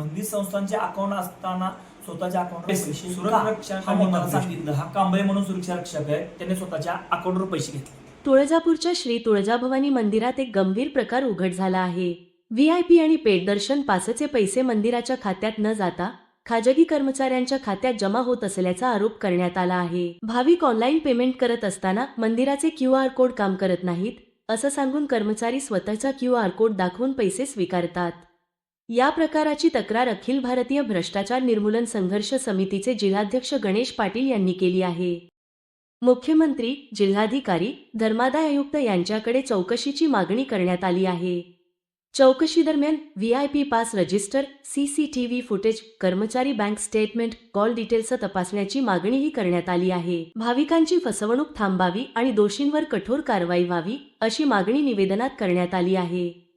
मंदिर संस्थांचे अकाउंट असताना स्वतःच्या अकाउंटवर सांगितलं. हा कांबळे म्हणून सुरक्षा रक्षक आहे. त्याने स्वतःच्या अकाउंटवर पैसे घेतले. तुळजापूरच्या श्री तुळजाभवानी मंदिरात एक गंभीर प्रकार उघड झाला आहे. व्हीआयपी आणि पेट दर्शन पासचे पैसे मंदिराच्या खात्यात न जाता खाजगी कर्मचाऱ्यांच्या खात्यात जमा होत असल्याचा आरोप करण्यात आला आहे. भाविक ऑनलाईन पेमेंट करत असताना मंदिराचे क्यू आर कोड काम करत नाहीत असं सांगून कर्मचारी स्वतःचा क्यू आर कोड दाखवून पैसे स्वीकारतात. या प्रकाराची तक्रार अखिल भारतीय भ्रष्टाचार निर्मूलन संघर्ष समितीचे जिल्हाध्यक्ष गणेश पाटील यांनी केली आहे. मुख्यमंत्री जिल्हाधिकारी धर्मादाय आयुक्त यांच्याकडे चौकशीची मागणी करण्यात आली आहे. चौकशीदरम्यान V I VIP pass register CCTV footage कर्मचारी बँक स्टेटमेंट कॉल डिटेल्स तपासण्याची मागणीही करण्यात आली आहे. भाविकांची फसवणूक थांबावी आणि दोषींवर कठोर कारवाई व्हावी अशी मागणी निवेदनात करण्यात आली आहे.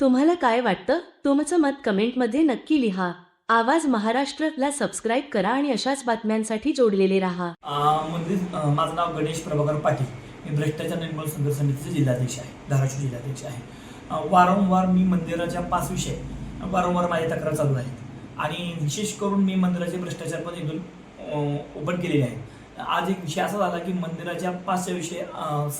तुम्हाला काय वाटतं? तुमचं मत कमेंटमध्ये नक्की लिहा. आवाज महाराष्ट्रला सबस्क्राईब करा आणि अशाच बातम्यांसाठी जोडलेले राहा. माझं नाव गणेश प्रभाकर पाटील. मी भ्रष्टाचार निर्मूलन संघर्ष समितीचे जिल्हाध्यक्ष आहे. धाराशिव जिल्हाध्यक्ष आहे. वारंवार मी मंदिराच्या पाच विषय वारंवार माझ्या तक्रार चालू आहेत. आणि विशेष करून मी मंदिराचे भ्रष्टाचार पण इथून ओपन केलेले आहेत. आज एक विषय असा झाला की मंदिराच्या पाचशे विषय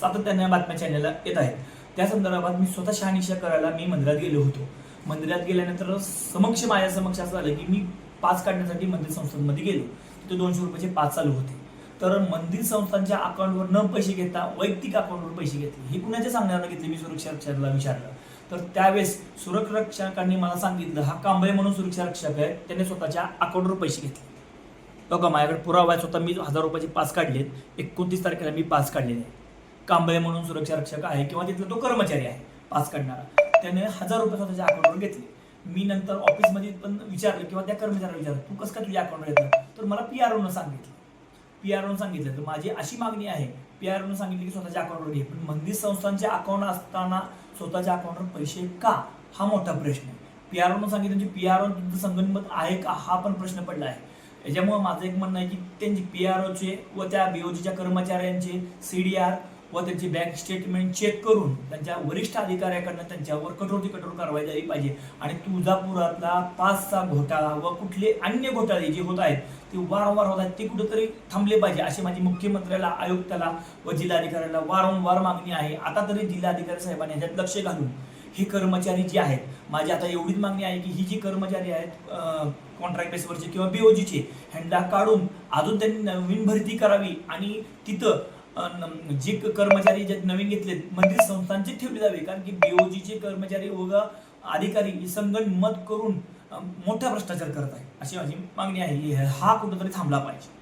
सातत्याने बातम्या चॅनलला येत आहेत. त्या संदर्भात मी स्वतः शहानिशा करायला मी मंदिरात गेलो होतो. मंदिरात गेल्यानंतर समक्ष माझ्या समक्ष असं झालं की मी पाच काढण्यासाठी मंदिर संस्थांमध्ये गेलो. तिथे दोनशे रुपयाचे पाच चालू होते. तर मंदिर संस्थांच्या अकाउंटवर न पैसे घेता वैयक्तिक अकाउंटवर पैसे घेतले. हे कुणाच्या सांगण्यानं घेतले? मी सुरक्षा रक्षकाला विचारलं. तर त्यावेळेस सुरक्षा रक्षकांनी मला सांगितलं हा कांबळे म्हणून सुरक्षा रक्षक आहे त्याने स्वतःच्या अकाउंटवर पैसे घेतले. बघा माझ्याकडे पुरावा आहे स्वतः मी हजार रुपयाचे पाच काढलेत. एकोणतीस तारखेला मी पाच काढलेले आहे कांबळे म्हणून सुरक्षा रक्षक आहे किंवा तिथला तो कर्मचारी आहे पास काढणारा त्याने हजार रुपये स्वतःच्या अकाउंटवर घेतले. मी नंतर ऑफिसमध्ये पण विचारलं किंवा त्या कर्मचाऱ्याला विचारलं तू कसं काय तुझ्या अकाउंटवर येतं तर मला पी आर ओनं सांगितलं. पी आर ओनं सांगितलं तर माझी अशी मागणी आहे. पी आर ओनं सांगितलं की स्वतःच्या अकाउंटवर घे. पण मंदिर संस्थांचे अकाउंट असताना स्वतःच्या अकाउंटवर पैसे का? हा मोठा प्रश्न आहे. पी आर ओनं सांगितलं म्हणजे पी आर ओ तुमचं संगणमत आहे का? हा पण प्रश्न पडला आहे. याच्यामुळे माझं एक म्हणणं आहे की त्यांची पी आर ओचे व त्या बीओजीच्या कर्मचाऱ्यांचे सी डी आर व त्यांची बँक स्टेटमेंट चेक करून त्यांच्या वरिष्ठ अधिकाऱ्याकडनं त्यांच्यावर कठोर ते कठोर कारवाई झाली पाहिजे. आणि तुळजापुरातला पाचचा घोटाळा व कुठले अन्य घोटाळे जे होत आहेत ते वारंवार होत आहेत ते कुठेतरी थांबले पाहिजे अशी माझी मुख्यमंत्र्याला आयुक्ताला व जिल्हाधिकाऱ्याला वारंवार मागणी आहे. आता तरी जिल्हाधिकारी साहेबांनी ह्याच्यात लक्ष घालून हे कर्मचारी जे आहेत माझी आता एवढीच मागणी आहे की ही जी कर्मचारी आहेत कॉन्ट्रॅक्ट बेसवरचे किंवा बीओजीचे ह्यांना काढून अजून त्यांनी नवीन भरती करावी आणि तिथं जे कर्मचारी जे नवीन घेतलेत मंदिर संस्थांचे ठेवले जावे. कारण की बीओजीचे कर्मचारी व अधिकारी हे संगणमत करून मोठा भ्रष्टाचार करत आहे. अशी माझी मागणी आहे. हा कुठंतरी थांबला पाहिजे.